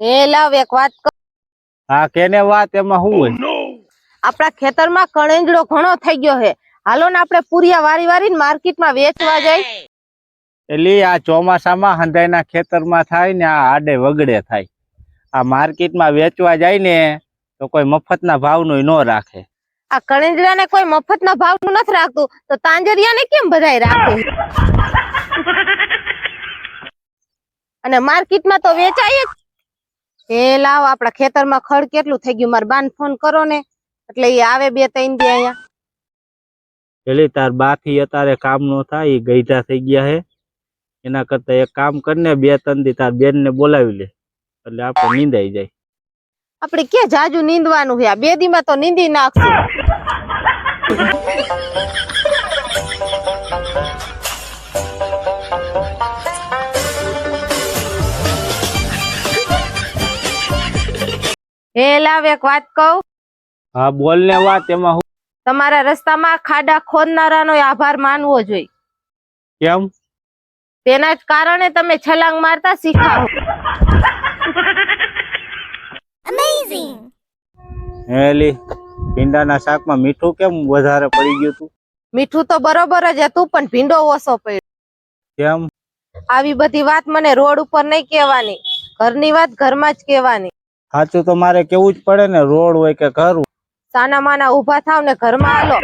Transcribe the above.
એ લાવ એક વાત હા કેને વાત એમાં શું હોય? આપણા ખેતરમાં કણેંજડો ઘણો થઈ ગયો છે. હાલો ને આપણે પૂરિયા વારી વારીને માર્કેટમાં વેચવા જાય એટલે આ ચોમાસામાં હંધાઈના ખેતરમાં થાય ને આ આડે વગડે થાય. આ માર્કેટમાં વેચવા જાય ને તો કોઈ મફતના ભાવનું ન રાખે. આ કણેંજડાને કોઈ મફતના ભાવનું નથી રાખતું. તો તાંજરિયાને કેમ બધાય રાખે? અને માર્કેટમાં તો વેચાય જ એ લાવ આપણા ખેતરમાં ખડ કેટલું થઈ ગયું? માર બાન ફોન કરો ને. એટલે એ આવે બે ત્રણ દી અહીંયા. એટલે તાર બાથી અત્યારે કામ નો થાય એ ગઈઢા થઈ ગયા હે. એના કરતા એક કામ કરીને બે ત્રણ દી તાર બેન ને બોલાવી લે. એટલે આપણે નીંદાઈ જાય. આપણે કે જાજુ નીંદવાનું છે? આ બે દીમાં તો નીંદી નાખશું. હે લાવ એક વાત કહું. હા બોલ ને વાત એમાં હું તમારા રસ્તામાં ખાડા ખોદનારાનો આભાર માનવો જોઈએ. કેમ? તેના જ કારણે તમે છલાંગ મારતા શીખાવો. હેલી ભીંડાના શાકમાં મીઠું કેમ વધારે પડી ગયું તું? મીઠું તો બરોબર જ હતું પણ ભીંડો ઓછો પડ્યો. કેમ? આવી બધી વાત મને રોડ ઉપર નહીં કહેવાની. ઘરની વાત ઘરમાં જ કહેવાની. સાચું તો મારે કેવું જ પડે ને, રોડ હોય કે ઘર સાના માના ઊભા થાવ ને ઘરમાં હાલો.